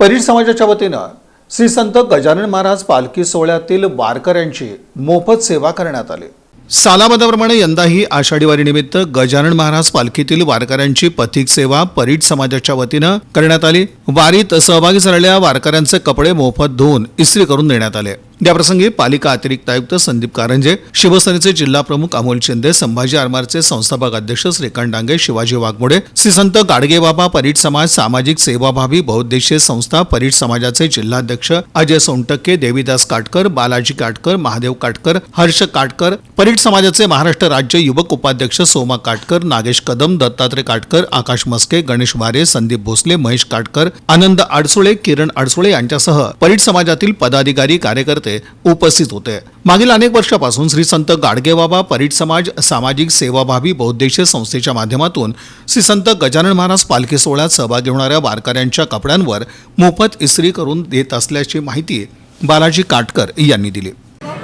परीड समाजाच्या वतीनं श्री संत गजानन महाराज पालखी सोहळ्यातील वारकऱ्यांची मोफत सेवा करण्यात आली. सालाबादाप्रमाणे यंदाही आषाढीवारीनिमित्त गजानन महाराज पालखीतील वारकऱ्यांची पथिक सेवा परीट समाजाच्या वतीनं करण्यात आली. वारीत सहभागी झालेल्या वारकऱ्यांचे कपडे मोफत धुवून इस्त्री करून देण्यात आले. याप्रसंगी पालिका अतिरिक्त आयुक्त संदीप कारंजे शिवसेनेचे जिल्हा प्रमुख अमोल शिंदे संभाजी आरमारचे संस्थापक अध्यक्ष श्रीकांत डांगे शिवाजी वाघमोडे श्री संत गाडगेबाबा परीट समाज सामाजिक सेवाभावी बहुद्देशीय संस्था परीट समाजाचे जिल्हाध्यक्ष अजय सोनटक्के देवीदास काटकर बालाजी काटकर महादेव काटकर हर्ष काटकर परीट समाजाचे महाराष्ट्र राज्य युवक उपाध्यक्ष सोमा काटकर नागेश कदम दत्तात्रय काटकर आकाश मस्के गणेश वारे संदीप भोसले महेश काटकर आनंद अडसुळे किरण अडसुळे यांच्यासह परीट समाजातील पदाधिकारी कार्यकर्ते उपस्थित होते. मागील अनेक वर्षापासून श्री संत गाडगेबाबा परीट समाज सामाजिक सेवाभावी बौद्धेश संस्थेच्या माध्यमातून श्री संत गजानन महाराज पालखी सोहळ्यात सहभागी होणाऱ्या वारकऱ्यांच्या कपड्यांवर मोफत इस्त्री करून देत असल्याची माहिती बालाजी काटकर यांनी दिली.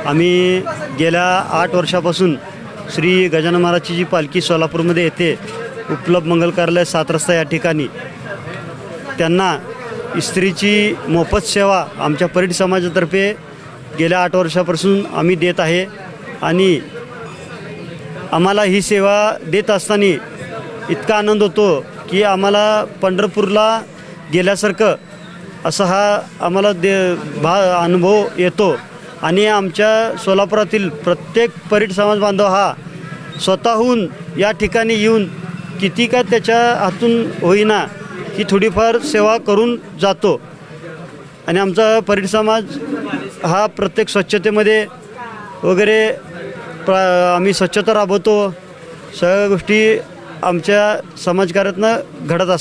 आम्ही गेल्या आठ वर्षापासून श्री गजानन महाराजची जी पालखी सोलापूरमध्ये येते उपलब्ध मंगल कार्यालय सात रस्ता या ठिकाणी त्यांना इस्त्रीची मोफत सेवा आमच्या परीट समाजातर्फे गेल्या आठ वर्षापासून आम्ही देत आहे आणि आम्हाला ही सेवा देत असताना इतका आनंद होतो की आम्हाला पंढरपूरला गेल्यासारखं असा हा आम्हाला दे भा अनुभव येतो. आणि आमच्या सोलापुरातील प्रत्येक परीट समाज बांधव हा स्वतःहून या ठिकाणी येऊन किती का त्याच्या हातून होईना ही थोडीफार सेवा करून जातो. आणि आमचा परीट समाज हा प्रत्येक स्वच्छतेमध्ये वगैरे प्र आम्ही स्वच्छता राबवतो. सगळ्या गोष्टी आमच्या समाजकार्यातनं घडत असतात.